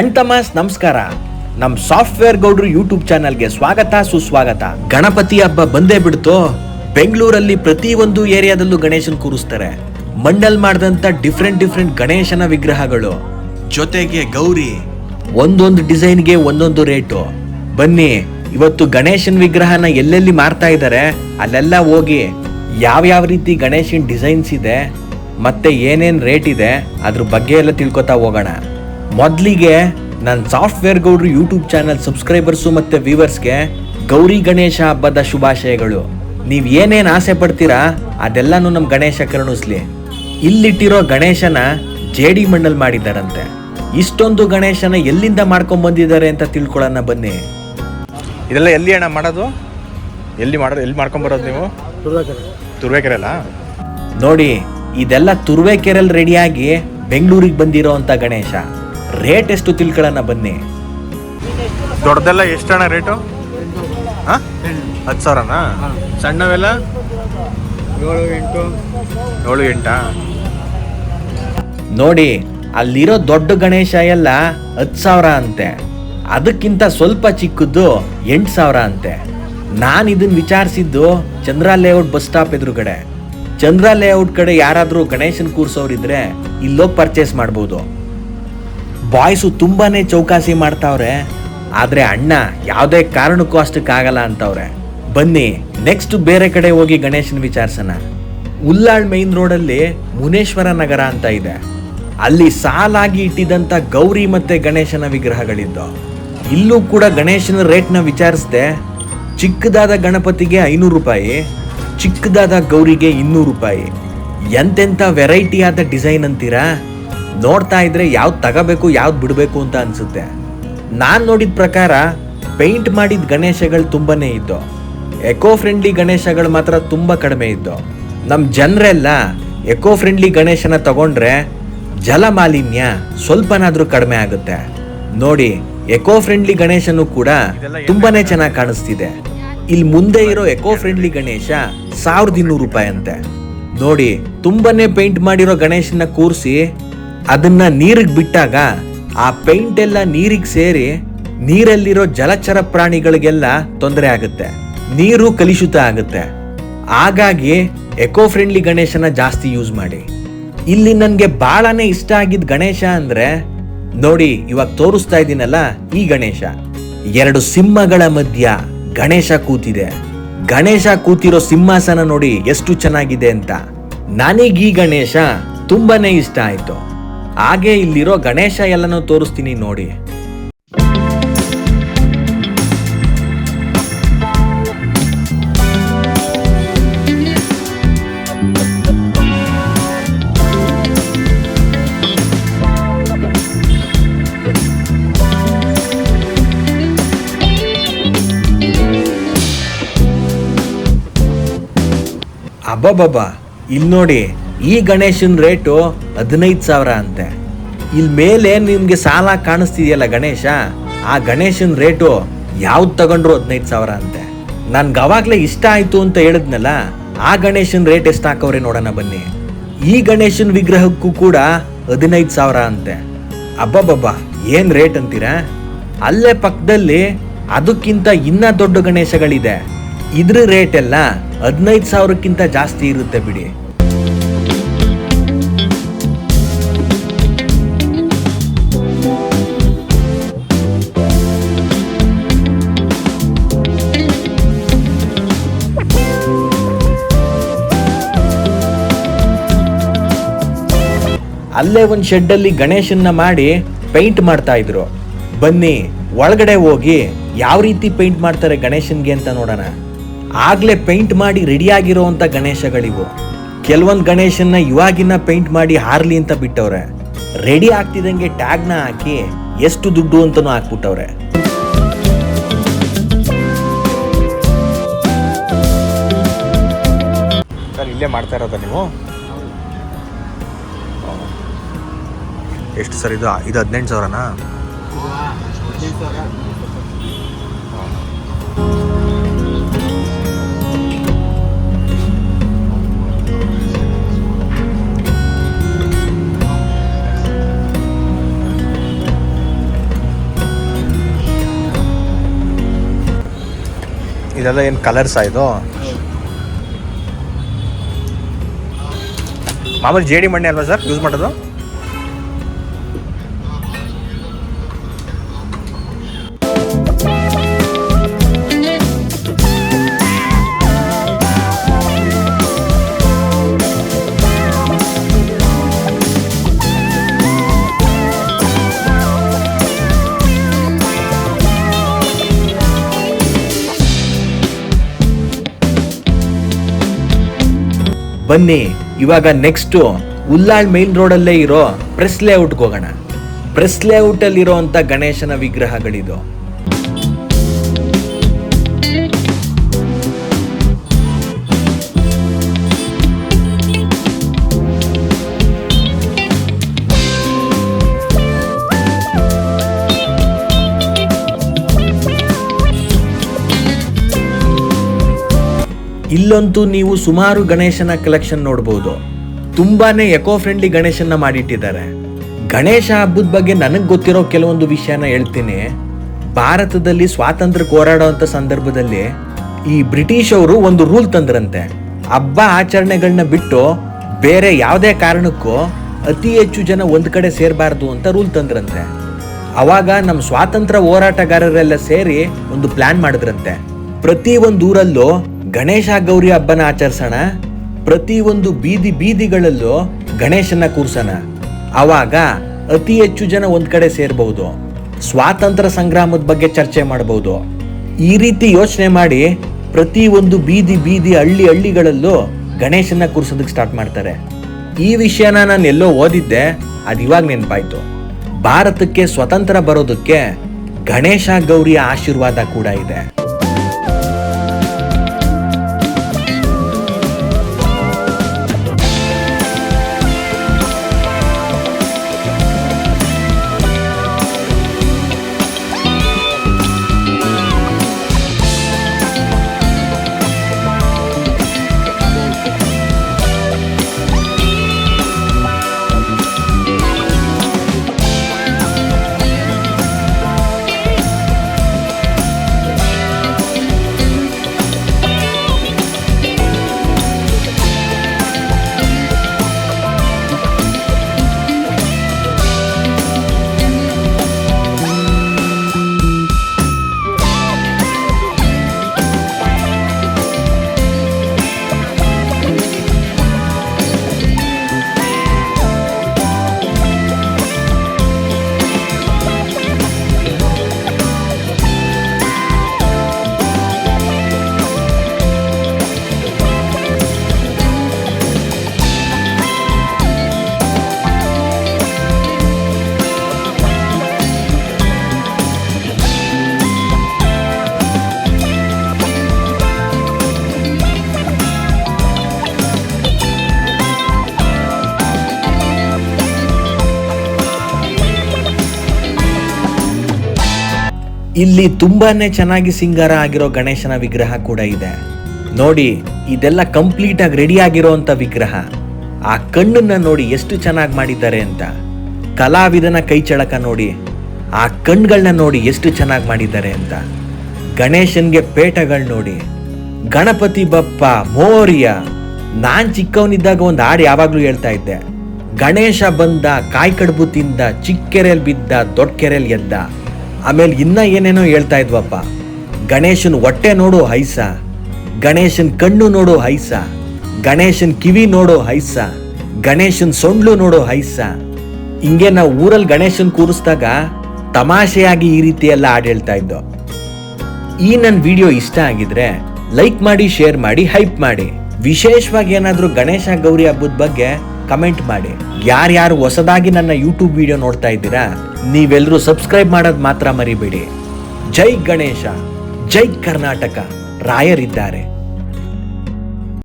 ಅಣ್ತಮಾಸ್ ನಮಸ್ಕಾರ. ನಮ್ ಸಾಫ್ಟ್ವೇರ್ ಗೌಡ್ರು ಯೂಟ್ಯೂಬ್ ಚಾನಲ್ಗೆ ಸ್ವಾಗತ, ಸುಸ್ವಾಗತ. ಗಣಪತಿ ಹಬ್ಬ ಬಂದೇ ಬಿಡ್ತು? ಬೆಂಗಳೂರಲ್ಲಿ ಪ್ರತಿ ಒಂದು ಏರಿಯಾದಲ್ಲೂ ಗಣೇಶನ್ ಕೂರಿಸ್ತಾರೆ. ಮಂಡಲ್ ಮಾಡಿದಂತ ಡಿಫ್ರೆಂಟ್ ಡಿಫ್ರೆಂಟ್ ಗಣೇಶನ ವಿಗ್ರಹಗಳು. ಜೊತೆಗೆ ಗೌರಿ. ಒಂದೊಂದು ಡಿಸೈನ್ಗೆ ಒಂದೊಂದು ರೇಟು. ಬನ್ನಿ, ಇವತ್ತು ಗಣೇಶನ್ ವಿಗ್ರಹನ ಎಲ್ಲೆಲ್ಲಿ ಮಾರ್ತಾ ಇದ್ದಾರೆ ಅಲ್ಲೆಲ್ಲ ಹೋಗಿ ಯಾವ್ಯಾವ ರೀತಿ ಗಣೇಶನ್ ಡಿಸೈನ್ಸ್ ಇದೆ, ಮತ್ತೆ ಏನೇನ್ ರೇಟ್ ಇದೆ, ಅದ್ರ ಬಗ್ಗೆ ಎಲ್ಲ ತಿಳ್ಕೊತಾ ಹೋಗೋಣ. ಮೊದಲಿಗೆ ನನ್ನ ಸಾಫ್ಟ್ವೇರ್ ಗೌಡ್ರು ಯೂಟ್ಯೂಬ್ ಚಾನಲ್ ಸಬ್ಸ್ಕ್ರೈಬರ್ಸು ಮತ್ತು ವ್ಯೂವರ್ಸ್ಗೆ ಗೌರಿ ಗಣೇಶ ಹಬ್ಬದ ಶುಭಾಶಯಗಳು. ನೀವು ಏನೇನು ಆಸೆ ಪಡ್ತೀರಾ ಅದೆಲ್ಲಾನು ನಮ್ಮ ಗಣೇಶ ಕರುಣಿಸ್ಲಿ. ಇಲ್ಲಿಟ್ಟಿರೋ ಗಣೇಶನ ಜೇಡಿ ಮಣ್ಣಲ್ಲಿ ಮಾಡಿದ್ದಾರಂತೆ. ಇಷ್ಟೊಂದು ಗಣೇಶನ ಎಲ್ಲಿಂದ ಮಾಡ್ಕೊಂಡು ಬಂದಿದ್ದಾರೆ ಅಂತ ತಿಳ್ಕೊಳ್ಳೋಣ ಬನ್ನಿ. ಇದೆಲ್ಲ ಎಲ್ಲಿ ಅಣ್ಣ ಮಾಡೋದು? ಎಲ್ಲಿ ಮಾಡೋದು ಎಲ್ಲಿ ಮಾಡ್ಕೊಂಬರೋದು ನೀವು? ತುರುವೇಕೆರೆಲ್ಲ ನೋಡಿ ಇದೆಲ್ಲ ತುರ್ವೇಕೆರೆಯಲ್ಲಿ ರೆಡಿಯಾಗಿ ಬೆಂಗಳೂರಿಗೆ ಬಂದಿರೋ ಅಂತ ಗಣೇಶ. ರೇಟ್ ಎಷ್ಟು ತಿಳ್ಕೊಳ್ಳೋಣ ಬನ್ನಿ. ದೊಡ್ಡದೆಲ್ಲ ಎಷ್ಟಣ್ಣ ರೇಟು? ಹಾಂ? ಹತ್ತು ಸಾವಿರನಾ? ಸಣ್ಣವೆಲ್ಲ? ಏಳು ಎಂಟು. ಏಳು ಎಂಟಾ? ನೋಡಿ ಅಲ್ಲಿರೋ ದೊಡ್ಡ ಗಣೇಶ ಎಲ್ಲ ಹತ್ತು ಸಾವಿರ ಅಂತೆ. ಅದಕ್ಕಿಂತ ಸ್ವಲ್ಪ ಚಿಕ್ಕದ್ದು ಎಂಟು ಸಾವಿರ ಅಂತೆ. ನಾನು ಇದನ್ನು ವಿಚಾರಿಸಿದ್ದು ಚಂದ್ರ ಲೇಔಟ್ ಬಸ್ ಸ್ಟಾಪ್ ಎದುರುಗಡೆ. ಚಂದ್ರ ಲೇಔಟ್ ಕಡೆ ಯಾರಾದರೂ ಗಣೇಶನ್ ಕೂರಿಸೋರಿದ್ರೆ ಇಲ್ಲೋಗಿ ಪರ್ಚೇಸ್ ಮಾಡ್ಬೋದು. ಬಾಯ್ಸು ತುಂಬಾನೇ ಚೌಕಾಸಿ ಮಾಡ್ತಾವ್ರೆ. ಆದ್ರೆ ಅಣ್ಣ ಯಾವುದೇ ಕಾರಣಕ್ಕೂ ಅಷ್ಟಕ್ಕಾಗಲ್ಲ ಅಂತವ್ರೆ. ಬನ್ನಿ ನೆಕ್ಸ್ಟ್ ಬೇರೆ ಕಡೆ ಹೋಗಿ ಗಣೇಶನ ವಿಚಾರಿಸೋಣ. ಉಲ್ಲಾಳ್ ಮೈನ್ ರೋಡಲ್ಲಿ ಮುನೇಶ್ವರ ನಗರ ಅಂತ ಇದೆ. ಅಲ್ಲಿ ಸಾಲಾಗಿ ಇಟ್ಟಿದಂತ ಗೌರಿ ಮತ್ತೆ ಗಣೇಶನ ವಿಗ್ರಹಗಳಿದ್ದು ಇಲ್ಲೂ ಕೂಡ ಗಣೇಶನ ರೇಟ್ನ ವಿಚಾರಿಸ್ದೆ, ಚಿಕ್ಕದಾದ ಗಣಪತಿಗೆ ಐನೂರು ರೂಪಾಯಿ, ಚಿಕ್ಕದಾದ ಗೌರಿಗೆ ಇನ್ನೂರು ರೂಪಾಯಿ. ಎಂತೆಂಥ ವೆರೈಟಿ ಆದ ಡಿಸೈನ್ ಅಂತೀರಾ? ನೋಡ್ತಾ ಇದ್ರೆ ಯಾವ್ದು ತಗೋಬೇಕು ಯಾವ್ದು ಬಿಡಬೇಕು ಅಂತ ಅನ್ಸುತ್ತೆ. ನಾನು ನೋಡಿದ ಪ್ರಕಾರ ಪೇಂಟ್ ಮಾಡಿದ ಗಣೇಶಗಳು ತುಂಬಾನೇ ಇದ್ದು ಎಕೋ ಫ್ರೆಂಡ್ಲಿ ಗಣೇಶಗಳು ಮಾತ್ರ ತುಂಬಾ ಕಡಿಮೆ ಇದ್ದು. ನಮ್ಮ ಜನರೆಲ್ಲ ಎಕೋ ಫ್ರೆಂಡ್ಲಿ ಗಣೇಶನ ತಗೊಂಡ್ರೆ ಜಲ ಮಾಲಿನ್ಯ ಸ್ವಲ್ಪನಾದ್ರೂ ಕಡಿಮೆ ಆಗುತ್ತೆ. ನೋಡಿ ಎಕೋ ಫ್ರೆಂಡ್ಲಿ ಗಣೇಶನು ಕೂಡ ತುಂಬಾನೇ ಚೆನ್ನಾಗಿ ಕಾಣಿಸ್ತಿದೆ. ಇಲ್ಲಿ ಮುಂದೆ ಇರೋ ಎಕೋ ಫ್ರೆಂಡ್ಲಿ ಗಣೇಶ ಸಾವಿರದ ಇನ್ನೂರು ರೂಪಾಯಿ ಅಂತೆ. ನೋಡಿ ತುಂಬಾನೇ ಪೇಂಟ್ ಮಾಡಿರೋ ಗಣೇಶನ ಕೂರಿಸಿ ಅದನ್ನ ನೀರಿಗೆ ಬಿಟ್ಟಾಗ ಆ ಪೇಂಟ್ ಎಲ್ಲ ನೀರಿಗೆ ಸೇರಿ ನೀರಲ್ಲಿರೋ ಜಲಚರ ಪ್ರಾಣಿಗಳಿಗೆಲ್ಲ ತೊಂದರೆ ಆಗುತ್ತೆ. ನೀರು ಕಲುಷಿತ ಆಗುತ್ತೆ. ಹಾಗಾಗಿ ಎಕೋ ಫ್ರೆಂಡ್ಲಿ ಗಣೇಶನ ಜಾಸ್ತಿ ಯೂಸ್ ಮಾಡಿ. ಇಲ್ಲಿ ನನಗೆ ಬಹಳನೇ ಇಷ್ಟ ಆಗಿದ್ದ ಗಣೇಶ ಅಂದ್ರೆ, ನೋಡಿ ಇವಾಗ ತೋರಿಸ್ತಾ ಇದ್ದೀನಲ್ಲ ಈ ಗಣೇಶ. ಎರಡು ಸಿಂಹಗಳ ಮಧ್ಯ ಗಣೇಶ ಕೂತಿದೆ. ಗಣೇಶ ಕೂತಿರೋ ಸಿಂಹಾಸನ ನೋಡಿ ಎಷ್ಟು ಚೆನ್ನಾಗಿದೆ ಅಂತ. ನನಗೆ ಈ ಗಣೇಶ ತುಂಬಾನೇ ಇಷ್ಟ ಆಯ್ತು. ಹಾಗೆ ಇಲ್ಲಿರೋ ಗಣೇಶ ಎಲ್ಲನೂ ತೋರಿಸ್ತೀನಿ ನೋಡಿ. ಅಬ್ಬಬ್ಬಬ್ಬ ಇಲ್ಲಿ ನೋಡಿ ಈ ಗಣೇಶನ ರೇಟು ಹದಿನೈದು ಸಾವಿರ ಅಂತೆ. ಇಲ್ಲಿ ಮೇಲೆ ನಿಮಗೆ ಸಾಲ ಕಾಣಿಸ್ತಿದೆಯಲ್ಲ ಗಣೇಶ? ಆ ಗಣೇಶನ ರೇಟು ಯಾವ್ದು ತಗೊಂಡ್ರು ಹದಿನೈದು ಸಾವಿರ ಅಂತೆ? ನನ್ಗೆ ಅವಾಗಲೇ ಇಷ್ಟ ಆಯ್ತು ಅಂತ ಹೇಳಿದ್ನಲ್ಲ, ಆ ಗಣೇಶನ ರೇಟ್ ಎಷ್ಟು ಹಾಕವ್ರೆ ನೋಡೋಣ ಬನ್ನಿ. ಈ ಗಣೇಶನ ವಿಗ್ರಹಕ್ಕೂ ಕೂಡ ಹದಿನೈದು ಸಾವಿರ ಅಂತೆ. ಅಬ್ಬಬ್ಬಬ್ಬ, ಏನು ರೇಟ್ ಅಂತೀರಾ? ಅಲ್ಲೇ ಪಕ್ಕದಲ್ಲಿ ಅದಕ್ಕಿಂತ ಇನ್ನ ದೊಡ್ಡ ಗಣೇಶಗಳಿದೆ. ಇದ್ರ ರೇಟ್ ಎಲ್ಲ ಹದಿನೈದು ಸಾವಿರಕ್ಕಿಂತ ಜಾಸ್ತಿ ಇರುತ್ತೆ ಬಿಡಿ. ಅಲ್ಲೇ ಒಂದು ಶೆಡ್ಡಲ್ಲಿ ಗಣೇಶನ್ನ ಮಾಡಿ ಪೇಂಟ್ ಮಾಡ್ತಾ ಇದ್ರು. ಬನ್ನಿ, ಒಳಗಡೆ ಹೋಗಿ ಯಾವ ರೀತಿ ಪೇಂಟ್ ಮಾಡ್ತಾರೆ ಗಣೇಶನ್ಗೆ ಅಂತ ನೋಡೋಣ. ಆಗ್ಲೇ ಪೇಂಟ್ ಮಾಡಿ ರೆಡಿ ಆಗಿರೋವಂಥ ಗಣೇಶಗಳಿವು. ಕೆಲವೊಂದು ಗಣೇಶನ್ನ ಇವಾಗಿನ ಪೇಂಟ್ ಮಾಡಿ ಹಾರ್ಲಿ ಅಂತ ಬಿಟ್ಟವ್ರೆ. ರೆಡಿ ಆಗ್ತಿದಂಗೆ ಟ್ಯಾಗ್ನ ಹಾಕಿ ಎಷ್ಟು ದುಡ್ಡು ಅಂತನೂ ಹಾಕ್ಬಿಟ್ಟವ್ರೆ. ಇಲ್ಲೇ ಮಾಡ್ತಾ ಇರೋದ ನೀವು? ಎಷ್ಟು ಸರ್ ಇದು? ಇದು ಹದಿನೆಂಟು ಸಾವಿರನಾ? ಇದೆಲ್ಲ ಏನು ಕಲರ್ಸಾ ಇದು? ಮಾಮೂಲಿ ಜೇಡಿ ಮಣ್ಣೆ ಅಲ್ವಾ ಸರ್ ಯೂಸ್ ಮಾಡೋದು? ಬನ್ನಿ, ಇವಾಗ ನೆಕ್ಸ್ಟ್ ಉಲ್ಲಾಳ್ ಮೇನ್ ರೋಡಲ್ಲೇ ಇರೋ ಪ್ರೆಸ್ ಲೇಔಟ್ಗೆ ಹೋಗೋಣ. ಪ್ರೆಸ್ ಲೇಔಟ್ ಅಲ್ಲಿ ಇರೋಂಥ ಗಣೇಶನ ವಿಗ್ರಹಗಳಿದು. ಇಲ್ಲಂತೂ ನೀವು ಸುಮಾರು ಗಣೇಶನ ಕಲೆಕ್ಷನ್ ನೋಡ್ಬೋದು. ತುಂಬಾನೇ ಎಕೋ ಫ್ರೆಂಡ್ಲಿ ಗಣೇಶನ್ನ ಮಾಡಿಟ್ಟಿದ್ದಾರೆ. ಗಣೇಶ ಹಬ್ಬದ ಬಗ್ಗೆ ನನಗೆ ಗೊತ್ತಿರೋ ಕೆಲವೊಂದು ವಿಷಯನ ಹೇಳ್ತೀನಿ. ಭಾರತದಲ್ಲಿ ಸ್ವಾತಂತ್ರ್ಯ ಹೋರಾಡುವಂಥ ಸಂದರ್ಭದಲ್ಲಿ ಈ ಬ್ರಿಟಿಷ್ ಅವರು ಒಂದು ರೂಲ್ ತಂದ್ರಂತೆ. ಹಬ್ಬ ಆಚರಣೆಗಳನ್ನ ಬಿಟ್ಟು ಬೇರೆ ಯಾವುದೇ ಕಾರಣಕ್ಕೂ ಅತಿ ಹೆಚ್ಚು ಜನ ಒಂದು ಕಡೆ ಸೇರಬಾರ್ದು ಅಂತ ರೂಲ್ ತಂದ್ರಂತೆ. ಅವಾಗ ನಮ್ಮ ಸ್ವಾತಂತ್ರ್ಯ ಹೋರಾಟಗಾರರೆಲ್ಲ ಸೇರಿ ಒಂದು ಪ್ಲಾನ್ ಮಾಡಿದ್ರಂತೆ. ಪ್ರತಿ ಒಂದು ಊರಲ್ಲೂ ಗಣೇಶ ಗೌರಿ ಹಬ್ಬನ ಆಚರಿಸೋಣ ಪ್ರತಿ ಒಂದು ಬೀದಿ ಬೀದಿಗಳಲ್ಲೂ ಗಣೇಶನ ಕೂರ್ಸೋಣ. ಆವಾಗ ಅತಿ ಹೆಚ್ಚು ಜನ ಒಂದು ಕಡೆ ಸೇರ್ಬಹುದು. ಸ್ವಾತಂತ್ರ್ಯ ಸಂಗ್ರಾಮದ ಬಗ್ಗೆ ಚರ್ಚೆ ಮಾಡಬಹುದು. ಈ ರೀತಿ ಯೋಚನೆ ಮಾಡಿ ಪ್ರತಿ ಒಂದು ಬೀದಿ ಬೀದಿ ಹಳ್ಳಿ ಹಳ್ಳಿಗಳಲ್ಲೂ ಗಣೇಶನ ಕೂರ್ಸೋದಕ್ಕೆ ಸ್ಟಾರ್ಟ್ ಮಾಡ್ತಾರೆ. ಈ ವಿಷಯನ ನಾನು ಎಲ್ಲೋ ಓದಿದ್ದೆ, ಅದು ಇವಾಗ ನೆನಪಾಯ್ತು. ಭಾರತಕ್ಕೆ ಸ್ವತಂತ್ರ ಬರೋದಕ್ಕೆ ಗಣೇಶ ಗೌರಿಯ ಆಶೀರ್ವಾದ ಕೂಡ ಇದೆ. ಇಲ್ಲಿ ತುಂಬಾನೇ ಚೆನ್ನಾಗಿ ಸಿಂಗಾರ ಆಗಿರೋ ಗಣೇಶನ ವಿಗ್ರಹ ಕೂಡ ಇದೆ. ನೋಡಿ, ಇದೆಲ್ಲ ಕಂಪ್ಲೀಟ್ ಆಗಿ ರೆಡಿ ಆಗಿರೋಂಥ ವಿಗ್ರಹ. ಆ ಕಣ್ಣನ್ನ ನೋಡಿ ಎಷ್ಟು ಚೆನ್ನಾಗಿ ಮಾಡಿದ್ದಾರೆ ಅಂತ. ಕಲಾವಿದನ ಕೈ ಚಳಕ ನೋಡಿ, ಆ ಕಣ್ಗಳನ್ನ ನೋಡಿ ಎಷ್ಟು ಚೆನ್ನಾಗಿ ಮಾಡಿದ್ದಾರೆ ಅಂತ. ಗಣೇಶನ್ಗೆ ಪೇಟಗಳು ನೋಡಿ, ಗಣಪತಿ ಬಪ್ಪ, ಮೋರ್ಯ. ನಾನ್ ಚಿಕ್ಕವನಿದ್ದಾಗ ಒಂದು ಹಾಡು ಯಾವಾಗ್ಲೂ ಹೇಳ್ತಾ ಇದ್ದೆ. ಗಣೇಶ ಬಂದ, ಕಾಯಿ ಕಡುಬು ತಿಂದ ಚಿಕ್ಕ ಕೆರೆಯಲ್ಲಿ ಬಿದ್ದ ದೊಡ್ಡ ಕೆರೆಯಲ್ಲಿ ಎದ್ದ. ಆಮೇಲೆ ಇನ್ನ ಏನೇನೋ ಹೇಳ್ತಾ ಇದ್ವಪ್ಪ. ಗಣೇಶನ್ ಹೊಟ್ಟೆ ನೋಡು ಹೈಸ, ಗಣೇಶನ್ ಕಣ್ಣು ನೋಡು ಹೈಸ, ಗಣೇಶನ್ ಕಿವಿ ನೋಡು ಹೈಸ, ಗಣೇಶನ್ ಸೊಂಡ್ಲು ನೋಡು ಹೈಸ. ಹಿಂಗೆ ನಾವು ಊರಲ್ಲಿ ಗಣೇಶನ್ ಕೂರಿಸಿದಾಗ ತಮಾಷೆಯಾಗಿ ಈ ರೀತಿ ಎಲ್ಲ ಹಾಡು ಹೇಳ್ತಾ ಇದ್ದೋ. ಈ ನನ್ನ ವಿಡಿಯೋ ಇಷ್ಟ ಆಗಿದ್ರೆ ಲೈಕ್ ಮಾಡಿ, ಶೇರ್ ಮಾಡಿ, ಹೈಪ್ ಮಾಡಿ. ವಿಶೇಷವಾಗಿ ಏನಾದರೂ ಗಣೇಶ ಗೌರಿ ಹಬ್ಬದ ಬಗ್ಗೆ ಕಮೆಂಟ್ ಮಾಡಿ. ಯಾರ್ಯಾರು ಹೊಸದಾಗಿ ನನ್ನ ಯೂಟ್ಯೂಬ್ ವಿಡಿಯೋ ನೋಡ್ತಾ ಇದ್ದೀರಾ ನೀವೆಲ್ಲರೂ ಸಬ್ಸ್ಕ್ರೈಬ್ ಮಾಡೋದು ಮಾತ್ರ ಮರಿಬೇಡಿ. ಜೈ ಗಣೇಶ, ಜೈ ಕರ್ನಾಟಕ. ರಾಯರಿದ್ದಾರೆ.